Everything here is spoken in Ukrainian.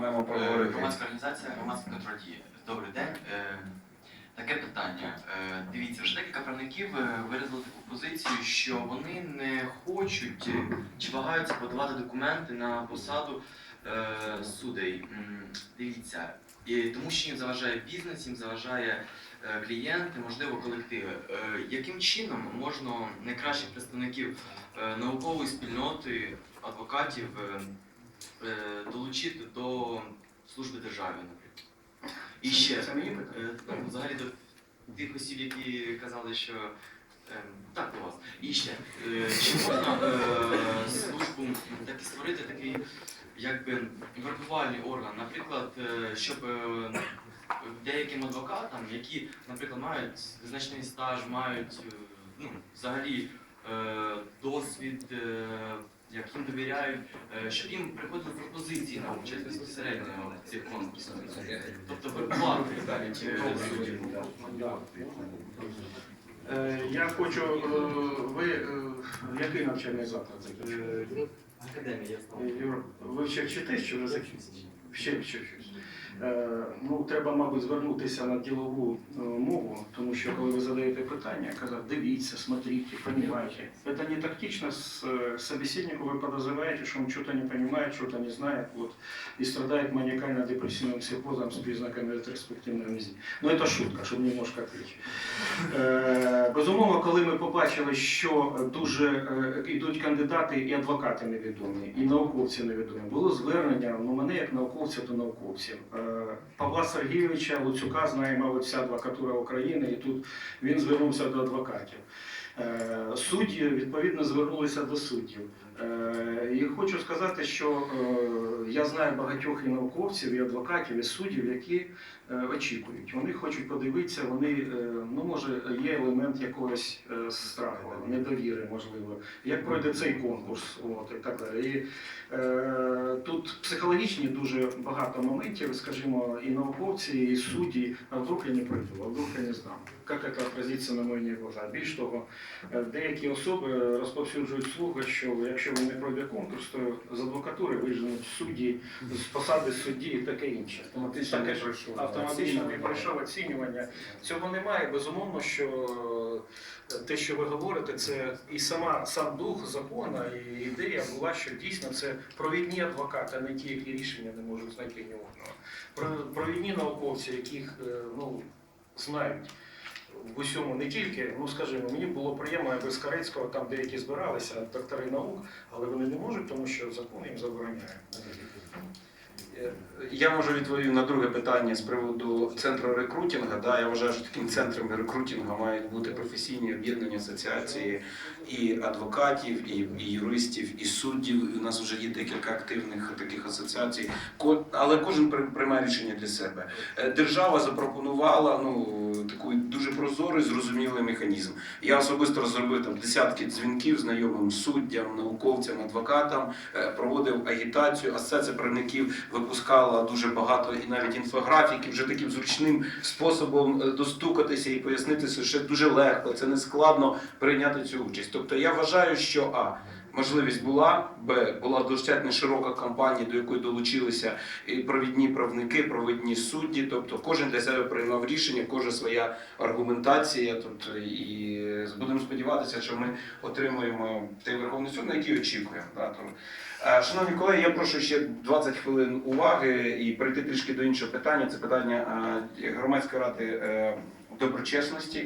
маємо Е, проговорити. Громадська організація громадський контроль дії. Добрий день. Е, Таке питання. Е, Дивіться, вже декілька правників виразили таку позицію, що вони не хочуть чи вагаються подавати документи на посаду судей. Дивіться, і тому що їм заважає бізнес, їм заважає клієнти, можливо, колективи. Яким чином можна найкращих представників наукової спільноти, адвокатів долучити до служби держави, наприклад. І ще е, ну, взагалі до тих осіб, які казали, що е, так до вас. І ще е, чи можна е, службу таки створити такий якби вербувальний орган, наприклад, е, щоб е, деяким адвокатам, які, наприклад, мають значний стаж, мають е, ну, взагалі е, досвід, е, як їм довіряють, е, щоб їм приходили пропозиції на участь безпосередньо в цих конкурсах. Тобто е, суддів. Е, Я хочу, ви який навчальний заклад? Академія, я знаю. Ви ще вчитесь чи вже закінчите? Ще вчитесь Е, Ну, треба, мабуть, звернутися на ділову е, мову, тому що коли ви задаєте питання, казати, дивіться, смотрите, понимаете. Это не тактично, с э, собеседнику вы подозреваете, что он что-то не понимает, что-то не знает, вот, и страдает маниакально-депрессивным психозом с признаками ретроспективной амнезии. Ну, это шутка, щоб немножко отвлечь. Е, Безумовно, коли ми побачили, що дуже е, йдуть кандидати і адвокати невідомі, і науковці невідомі, було звернення ну, мене як науковця до науковців. Павла Сергійовича Луцюка знає, мабуть, вся адвокатура України, і тут він звернувся до адвокатів. Е, Судді відповідно звернулися до суддів. Е, І хочу сказати, що е, я знаю багатьох і науковців, і адвокатів, і суддів, які очікують. Вони хочуть подивитися, вони, е, ну може, є елемент якогось е, страху, недовіри, можливо, як пройде цей конкурс, от, і так далі. І, е, тут психологічні дуже багато моментів, скажімо, і науковці, і судді, а вдруг я не пройду, а вдруг я не знам. Як це відразиться на мої глаза? Більш того, е, деякі особи розповсюджують слуги, що якщо ви не пройде конкурс, то з адвокатури виженуть судді, з посади судді і таке інше. Автоматично Таке ж пройшов. Автоматично не пройшов оцінювання. Цього немає. Безумовно, що е, те, що ви говорите, це і сама сам дух закону, і ідея була, що дійсно це провідні адвокати, а не ті, які рішення не можуть знайти ні одного. Про- Провідні науковці, яких е, ну, знають. В усьому не тільки, ну скажімо, мені було приємно без Карецького, там деякі збиралися, доктори наук, але вони не можуть, тому що закон їм забороняє. Я можу відповім на друге питання з приводу центру рекрутингу. Да, я вважаю, що таким центром рекрутингу мають бути професійні об'єднані асоціації і адвокатів, і, і юристів, і суддів. У нас вже є декілька активних таких асоціацій. Але кожен при- приймає рішення для себе. Е, Держава запропонувала ну такий дуже прозорий, зрозумілий механізм. Я особисто розробив там десятки дзвінків знайомим суддям, науковцям, адвокатам, е, проводив агітацію. Асоціація правників випускала дуже багато і навіть інфографіки, вже таким зручним способом е, достукатися і пояснити, що дуже легко, це не складно прийняти цю участь. Тобто я вважаю, що а. Можливість була, б була достатньо широка кампанія, до якої долучилися і провідні правники, провідні судді. Тобто кожен для себе приймав рішення, кожна своя аргументація. Тобто і будемо сподіватися, що ми отримуємо той Верховний суд, на який очікуємо. Е, Шановні колеги, я прошу ще 20 хвилин уваги і перейти трішки до іншого питання. Це питання е, громадської ради е, доброчесності.